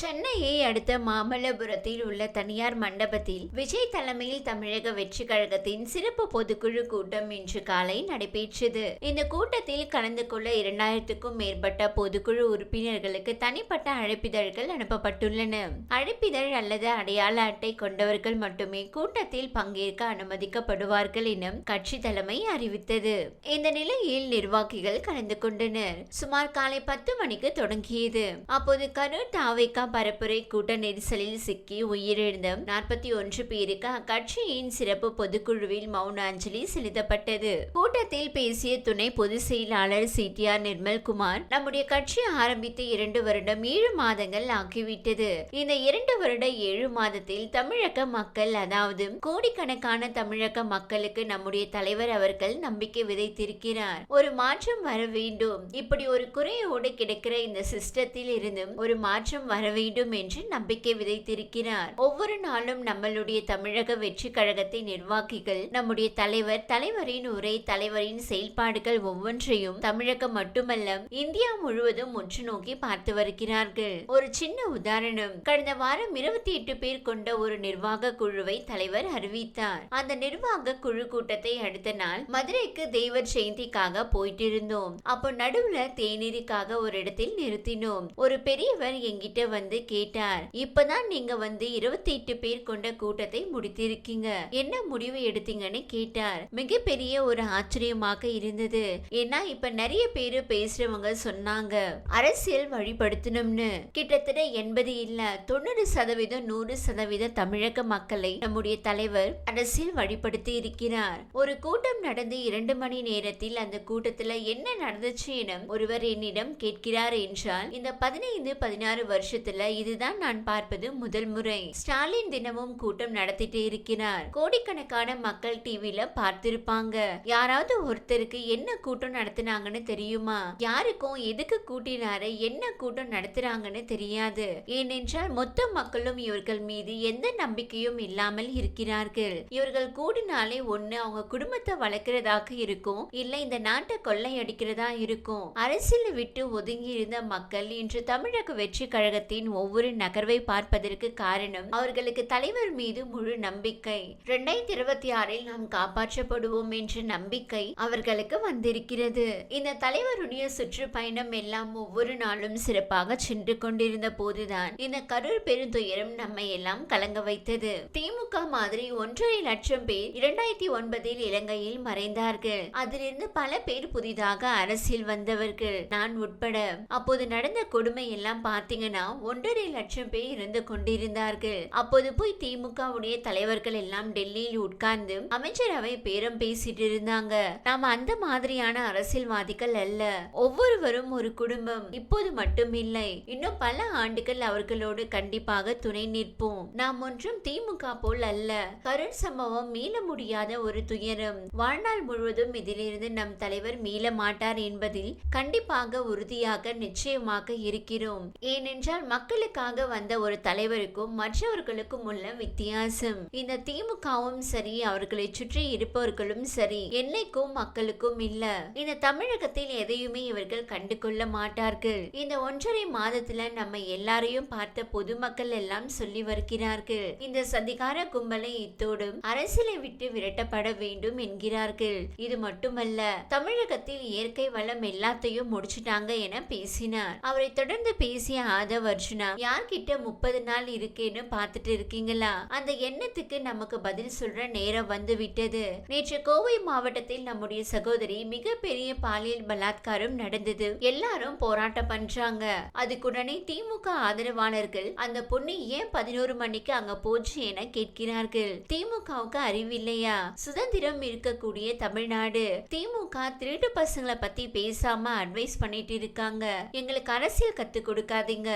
சென்னையை அடுத்த மாமல்லபுரத்தில் உள்ள தனியார் மண்டபத்தில் விஜய் தலைமையில் தமிழக வெற்றி கழகத்தின் சிறப்பு பொதுக்குழு கூட்டம் இன்று காலை நடைபெற்றது. இந்த கூட்டத்தில் கலந்து கொள்ள இரண்டாயிரத்துக்கும் மேற்பட்ட பொதுக்குழு உறுப்பினர்களுக்கு தனிப்பட்ட அழைப்பிதழ்கள் அனுப்பப்பட்டுள்ளன. அழைப்பிதழ் அல்லது அடையாள அட்டை கொண்டவர்கள் மட்டுமே கூட்டத்தில் பங்கேற்க அனுமதிக்கப்படுவார்கள் என கட்சி தலைமை அறிவித்தது. இந்த நிலையில் நிர்வாகிகள் கலந்து கொண்டனர். சுமார் காலை பத்து மணிக்கு தொடங்கியது. அப்போது கரூர் தாவைக்கா பரப்புரை கூட்ட நெரிசலில் சிக்கி உயிரிழந்த நாற்பத்தி ஒன்று பேருக்கு அக்கட்சியின் சிறப்பு பொதுக்குழுவில் மௌன அஞ்சலி செலுத்தப்பட்டது. கூட்டத்தில் பேசிய துணை பொதுச் செயலாளர் சி. டி. ஆர். நிர்மல்குமார் நம்முடைய கட்சி ஆரம்பித்து இரண்டு வருடம் ஏழு மாதங்கள் ஆகிவிட்டது. இந்த இரண்டு வருட ஏழு மாதத்தில் தமிழக மக்கள் அதாவது கோடிக்கணக்கான தமிழக மக்களுக்கு நம்முடைய தலைவர் அவர்கள் நம்பிக்கை விதைத்திருக்கிறார். ஒரு மாற்றம் வர வேண்டும். இப்படி ஒரு குறையோடு கிடக்கிற இந்த சிஸ்டத்தில் இருந்தும் ஒரு மாற்றம் வர வேண்டும் என்று நம்பிக்கை விதைத்திருக்கிறார். ஒவ்வொரு நாளும் நம்மளுடைய தமிழக வெற்றி கழகத்தை நிர்வாகிகள் நம்முடைய தலைவர் தலைவரின் உரை தலைவரின் செயல்பாடுகள் ஒவ்வொன்றையும் தமிழகம் மட்டுமல்ல இந்தியா முழுவதும் உற்று நோக்கி பார்த்து வருகிறார்கள். ஒரு சின்ன உதாரணம் கடந்த வாரம் இருபத்தி எட்டு பேர் கொண்ட ஒரு நிர்வாக குழுவை தலைவர் அறிவித்தார். அந்த நிர்வாக குழு கூட்டத்தை அடுத்த நாள் மதுரைக்கு தெய்வர் ஜெயந்திக்காக போயிட்டு இருந்தோம் அப்போ நடுவுல தேநீருக்காக ஒரு இடத்தில் நிறுத்தினோம். ஒரு பெரியவர் எங்கிட்ட வந்து கேட்டார். இப்பதான் நீங்க வந்து இருபத்தி எட்டு பேர் கொண்ட கூட்டத்தை முடித்திருக்கீங்க. என்ன முடிவு எடுத்தீங்கன்னு கேட்டார். மிகப்பெரிய ஒரு ஆச்சரியமாக இருந்தது. ஏன்னா இப்ப நிறைய பேரு பேசுறவங்க சொன்னாங்க. அரசியல் வழிபடுத்தணும்னு. கிட்டத்தட்ட எண்பது இல்ல தொண்ணூறு சதவீதம் நூறு சதவீத தமிழக மக்களை நம்முடைய தலைவர் அரசியல் வழிபடுத்தி இருக்கிறார். ஒரு கூட்டம் நடந்து இரண்டு மணி நேரத்தில் அந்த கூட்டத்துல என்ன நடந்துச்சு என ஒருவர் என்னிடம் கேட்கிறார் என்றால் இந்த பதினைந்து பதினாறு வருஷத்துல இதுதான் நான் பார்ப்பது முதல் முறை. ஸ்டாலின் தினமும் கூட்டம் நடத்திட்டு இருக்கிறார். கோடிக்கணக்கான மக்கள் டிவில பார்த்திருப்பாங்க. யாராவது ஒருத்தருக்கு என்ன கூட்டம் நடத்தினாங்கன்னு தெரியுமா? யாருக்கும் எதுக்கு கூட்டினாரு? என்ன கூட்டம் நடத்துறாங்கன்னு தெரியாது. ஏனென்றால் மொத்த மக்களும் இவர்கள் மீது எந்த நம்பிக்கையும் இல்லாமல் இருக்கிறார்கள். இவர்கள் கூடினாலே ஒண்ணு அவங்க குடும்பத்தை வளர்க்கிறதாக இருக்கும். இல்ல இந்த நாட்டை கொள்ளையடிக்கிறதா இருக்கும். அரசியலை விட்டு ஒதுங்கி இருந்த மக்கள் இன்று தமிழக வெற்றி கழகத்தின் ஒவ்வொரு நகர்வை பார்ப்பதற்கு காரணம் அவர்களுக்கு தலைவர் மீது முழு நம்பிக்கை. இரண்டாயிரத்தி இருபத்தி ஆறில் நாம் காப்பாற்றப்படுவோம் என்ற நம்பிக்கை அவர்களுக்கு வந்திருக்கிறது. இந்த தலைவருடைய சுற்றுப்பயணம் எல்லாம் ஒவ்வொரு நாளும் சிறப்பாக சென்று கொண்டிருந்த போதுதான் இந்த கரூர் பெருந்துயரம் நம்மை எல்லாம் கலங்க வைத்தது. திமுக மாதிரி ஒன்றரை லட்சம் பேர் இரண்டாயிரத்தி ஒன்பதில் இலங்கையில் மறைந்தார்கள். அதிலிருந்து பல பேர் புதிதாக அரசியல் வந்தவர்கள். நான் உட்பட அப்போது நடந்த கொடுமை எல்லாம் பார்த்தீங்கன்னா ஒன்றரை லட்சம் பேர் இருந்து கொண்டிருந்தார்கள். அப்போது போய் திமுகவுடைய தலைவர்கள் எல்லாம் டெல்லியில் உட்கார்ந்து அமைச்சரவை பேரம் பேசிட்டு இருந்தாங்க. நாம அந்த மாதிரியான அரசியல்வாதிகள் அல்ல. ஒவ்வொருவரும் ஒரு குடும்பம். இப்போது மட்டும் இல்லை. இன்னும் பல ஆண்டுகள் அவர்களோடு கண்டிப்பாக துணை நிற்போம். நாம் ஒன்றும் திமுக போல் அல்ல. கருண் சம்பவம் மீள முடியாத ஒரு துயரம். வாழ்நாள் முழுவதும் இதிலிருந்து நம் தலைவர் மீள மாட்டார் என்பதில் கண்டிப்பாக உறுதியாக நிச்சயமாக இருக்கிறோம். ஏனென்றால் மக்களுக்காக வந்த ஒரு தலைவருக்கும் மற்றவர்களுக்கும் உள்ள வித்தியாசம். இந்த திமுகவும் சரி அவர்களை சுற்றி இருப்பவர்களும் சரி என்னைக்கும் மக்களுக்கும் இல்ல. இந்த தமிழகத்தில் எதையுமே இவர்கள் கண்டு கொள்ள மாட்டார்கள். இந்த ஒன்றரை மாதத்துல நம்ம எல்லாரையும் பார்த்த பொதுமக்கள் எல்லாம் சொல்லி வருகிறார்கள். இந்த சதிகார கும்பலை இத்தோடும் அரசியலை விட்டு விரட்டப்பட வேண்டும் என்கிறார்கள். இது மட்டுமல்ல தமிழகத்தில் இயற்கை வளம் எல்லாத்தையும் முடிச்சிட்டாங்க என பேசினார். அவரை தொடர்ந்து பேசிய ஆதவ் அர்ஜுனா யார்கிட்ட முப்பது நாள் இருக்கேன்னு பார்த்துட்டு இருக்கீங்களா? அந்த எண்ணத்துக்கு நமக்கு பதில் சொல்ற நேரம் வந்து விட்டது. நேற்று கோவை மாவட்டத்தில் நம்முடைய சகோதரி மிகப்பெரிய பாலியல் பலாத்காரம் நடந்தது. எல்லாரும் போராட்டம் பண்றாங்க. அதுக்குடனே திமுக ஆதரவாளர்கள் அந்த பொண்ணு ஏன் பதினோரு மணிக்கு அங்க போச்சு என கேட்கிறார்கள். திமுகவுக்கு அறிவில்லையா? சுதந்திரம் இருக்கக்கூடிய தமிழ்நாடு. திமுக திருட்டு பசங்களை பத்தி பேசாம அட்வைஸ் பண்ணிட்டு இருக்காங்க. எங்களுக்கு அரசியல் கத்து கொடுக்காதீங்க.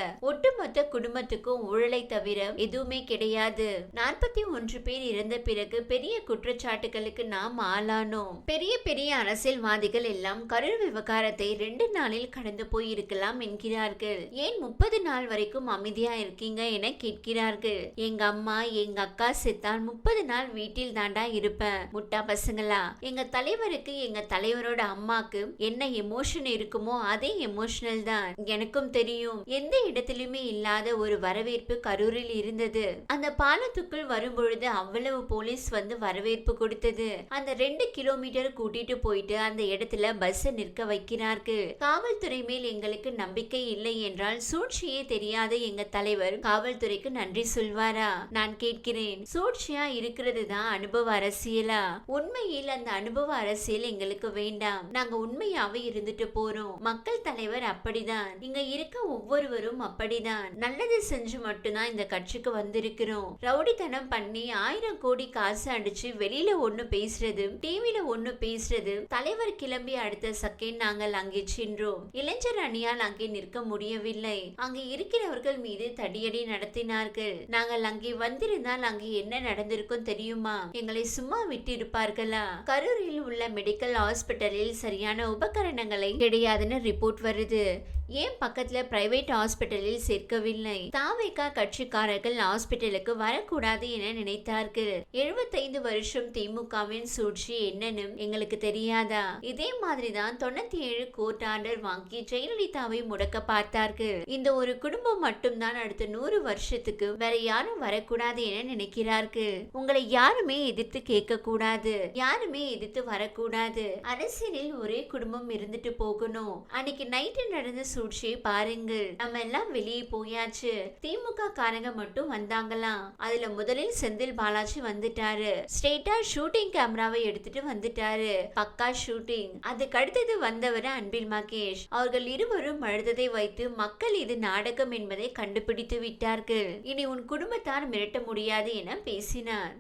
ஒட்டுமொத்த குடும்பத்துக்கும் ஊழலை தவிர எதுவுமே கிடையாது. நாற்பத்தி ஒன்று பேர் இறந்த பிறகு பெரிய குற்றச்சாட்டுகளுக்கு நாம் ஆளானோம். பெரிய பெரிய அரசியல்வாதிகள் எல்லாம் கரூர் விவகாரத்தை ரெண்டு நாளில் கடந்து போய் இருக்கலாம் என்கிறார்கள். ஏன் முப்பது நாள் வரைக்கும் அமைதியா இருக்கீங்க என கேட்கிறார்கள். எங்க அம்மா எங்க அக்கா செத்தான் முப்பது நாள் வீட்டில் தாண்டா இருப்பேன் முட்டா பசங்களா? எங்க தலைவருக்கு எங்க தலைவரோட அம்மாக்கு என்ன எமோஷன் இருக்குமோ அதே எமோஷனல் தான். எனக்கும் தெரியும். எந்த இடத்திலுமே எங்கேயுமே இல்லாத ஒரு வரவேற்பு கரூரில் இருந்தது. அந்த பாலத்துக்குள் வரும்பொழுது அவ்வளவு போலீஸ் வந்து வரவேற்பு கொடுத்தது. அந்த ரெண்டு கிலோமீட்டர் கூட்டிட்டு போயிட்டு அந்த இடத்துல பஸ் நிற்க வைக்கிறார்கள். காவல்துறை மேல் எங்களுக்கு நம்பிக்கை இல்லை என்றால் சூழ்ச்சியே தெரியாத எங்க தலைவர் காவல்துறைக்கு நன்றி சொல்வாரா? நான் கேட்கிறேன். சூழ்ச்சியா இருக்கிறது தான் அனுபவ அரசியலா? உண்மையில் அந்த அனுபவ அரசியல் எங்களுக்கு வேண்டாம். நாங்க உண்மையாவே இருந்துட்டு போறோம். மக்கள் தலைவர் அப்படிதான். இங்க இருக்க ஒவ்வொருவரும் தான் நல்லது செஞ்சு மட்டும்தான் இந்த கட்சிக்கு வந்திருக்கிறோம். ரவுடித்தனம் பண்ணி ஆயிரம் கோடி காசு அடிச்சு வெளியில ஒண்ணு பேசுறது டிவில ஒண்ணு பேசுறது தலைவர் கிளம்பி அடுத்த செகண்ட் நாங்கள் அங்கே சென்றோம். இளைஞர் அணியால் அங்கே நிற்க முடியவில்லை. அங்கே இருக்கிறவர்கள் மீது தடியடி நடத்தினார்கள். நாங்கள் அங்கே வந்திருந்தால் அங்கே என்ன நடந்திருக்கும் தெரியுமா? எங்களை சும்மா விட்டு இருப்பார்களா கரூரில் உள்ள மெடிக்கல் ஹாஸ்பிட்டலில் சரியான உபகரணங்களை கிடையாதுன்னு ரிப்போர்ட் வருது. ஏன் பக்கத்துல பிரைவேட் ஹாஸ்பிட்டலில் சேர்க்கவில்லை? தாவேகா கட்சிக்காரர்கள் ஹாஸ்பிட்டலுக்கு வரக்கூடாது என நினைத்தார்கள். எழுபத்தைந்து வருஷம் திமுகவின் சூழ்ச்சி என்னன்னு எங்களுக்கு தெரியாதா? இதே மாதிரிதான் தொண்ணூத்தி ஏழு கோர்ட் ஆர்டர் வாங்கி ஜெயலலிதாவை முடக்க பார்த்தார்கள். இந்த ஒரு குடும்பம் மட்டும்தான் அடுத்த நூறு வருஷத்துக்கு வேற யாரும் வரக்கூடாது என நினைக்கிறார்கள். உங்களை யாருமே எதிர்த்து கேட்க கூடாது யாருமே எதிர்த்து வரக்கூடாது. அரசியலில் ஒரே குடும்பம் இருந்துட்டு போகணும். அன்னைக்கு நைட்டு நடந்த சூழ்ச்சியை பாருங்கள். நம்ம எல்லாம் வெளியே போயாச்சு. திமுக காரங்க மட்டும் வந்தாங்களாம். அதுல முதலில் செந்தில் பாலாஜி வந்துட்டாரு. ஸ்ட்ரெயிட்டா ஷூட்டிங் கேமராவை எடுத்துட்டு வந்துட்டாரு. பக்கா ஷூட்டிங் அதுக்கு அடுத்தது வந்தவர் அன்பில் மகேஷ். அவர்கள் இருவரும் அழுததை வைத்து மக்கள் இது நாடகம் என்பதை கண்டுபிடித்து விட்டார்கள். இனி உன் குடும்பத்தார் மிரட்ட முடியாது என பேசினார்.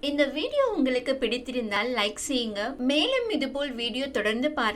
இந்த வீடியோ உங்களுக்கு பிடித்திருந்தால் லைக் செய்யுங்க. மேலும் இதுபோல் வீடியோ தொடர்ந்து பார்க்க